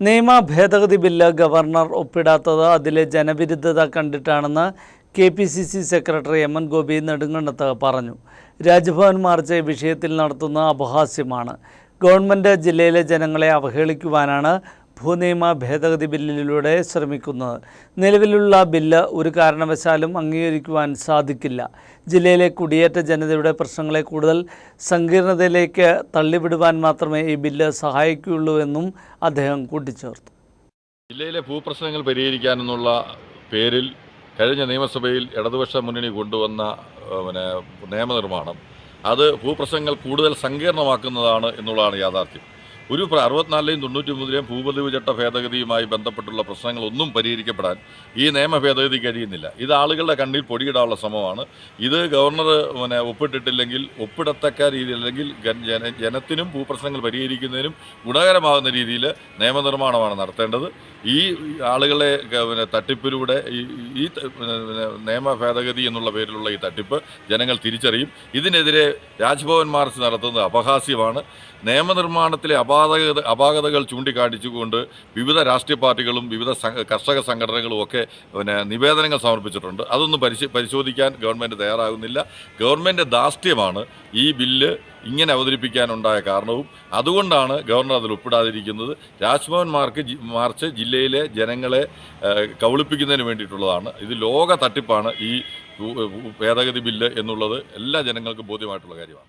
നിയമ ഭേദഗതി bill governor ഒപ്പിടാത്തത് അതിലെ ജനവിരുദ്ധത കണ്ടിട്ടാണെന്ന് K P C C secretary M N Gopi നെടുങ്കണ്ടത്ത് പറഞ്ഞു. രാജ്ഭവൻ മാർച്ച് വിഷയത്തിൽ നടത്തുന്ന അപഹാസ്യമാണ്. ഗവൺമെന്റ് ജില്ലയിലെ ജനങ്ങളെ അവഹേളിക്കുവാനാണ് ഭൂനിയമ ഭേദഗതി ബില്ലിലൂടെ ശ്രമിക്കുന്നത് നിലവിലുള്ള ബില്ല് ഒരു കാരണവശാലും അംഗീകരിക്കുവാൻ സാധിക്കില്ല. ജില്ലയിലെ കുടിയേറ്റ ജനതയുടെ പ്രശ്നങ്ങളെ കൂടുതൽ സങ്കീർണതയിലേക്ക് തള്ളിവിടുവാൻ മാത്രമേ ഈ ബില്ല് സഹായിക്കുകയുള്ളൂ എന്നും അദ്ദേഹം കൂട്ടിച്ചേർത്തു. ജില്ലയിലെ ഭൂപ്രശ്നങ്ങൾ പരിഹരിക്കാനെന്നുള്ള പേരിൽ കഴിഞ്ഞ നിയമസഭയിൽ ഇടതുപക്ഷ മുന്നണി കൊണ്ടുവന്ന പിന്നെ നിയമനിർമ്മാണം അത് ഭൂപ്രശ്നങ്ങൾ കൂടുതൽ സങ്കീർണമാക്കുന്നതാണ് എന്നുള്ളതാണ് യാഥാർത്ഥ്യം. ഒരു അറുപത്തിനാലിലെയും തൊണ്ണൂറ്റി മൂന്നിലെയും ഭൂപതിവ് ചട്ട ഭേദഗതിയുമായി ബന്ധപ്പെട്ടുള്ള പ്രശ്നങ്ങളൊന്നും പരിഹരിക്കപ്പെടാൻ ഈ നിയമ ഭേദഗതി കഴിയുന്നില്ല. ഇത് ആളുകളുടെ കണ്ണിൽ പൊടിയിടാനുള്ള ശ്രമമാണ്. ഇത് ഗവർണർ പിന്നെ ഒപ്പിട്ടിട്ടില്ലെങ്കിൽ ഒപ്പിടത്തക്ക രീതിയിൽ അല്ലെങ്കിൽ ജനത്തിനും ഭൂപ്രശ്നങ്ങൾ പരിഹരിക്കുന്നതിനും ഗുണകരമാകുന്ന രീതിയിൽ നിയമനിർമ്മാണമാണ് നടത്തേണ്ടത്. ഈ ആളുകളെ പിന്നെ തട്ടിപ്പിലൂടെ ഈ നിയമ ഭേദഗതി എന്നുള്ള പേരിലുള്ള ഈ തട്ടിപ്പ് ജനങ്ങൾ തിരിച്ചറിയും. ഇതിനെതിരെ രാജ്ഭവൻ മാർച്ച് നടത്തുന്നത് അപഹാസ്യമാണ്. നിയമനിർമ്മാണത്തിലെ അപാകത അപാകതകൾ ചൂണ്ടിക്കാണിച്ചുകൊണ്ട് വിവിധ രാഷ്ട്രീയ പാർട്ടികളും വിവിധ കർഷക സംഘടനകളും ഒക്കെ പിന്നെ നിവേദനങ്ങൾ സമർപ്പിച്ചിട്ടുണ്ട്. അതൊന്നും പരിശ പരിശോധിക്കാൻ ഗവൺമെന്റ് തയ്യാറാകുന്നില്ല. ഗവൺമെന്റ് ധാർഷ്ട്യമാണ് ഈ ബില്ല് ഇങ്ങനെ അവതരിപ്പിക്കാനുണ്ടായ കാരണവും. അതുകൊണ്ടാണ് ഗവർണർ അതിൽ ഒപ്പിടാതിരിക്കുന്നത് രാജ്ഭവൻ മാർക്ക് മാർച്ച് ജില്ലയിലെ ജനങ്ങളെ കബളിപ്പിക്കുന്നതിന് വേണ്ടിയിട്ടുള്ളതാണ്. ഇത് ലോക തട്ടിപ്പാണ് ഈ ഭേദഗതി ബില്ല് എന്നുള്ളത് എല്ലാ ജനങ്ങൾക്കും ബോധ്യമായിട്ടുള്ള കാര്യമാണ്.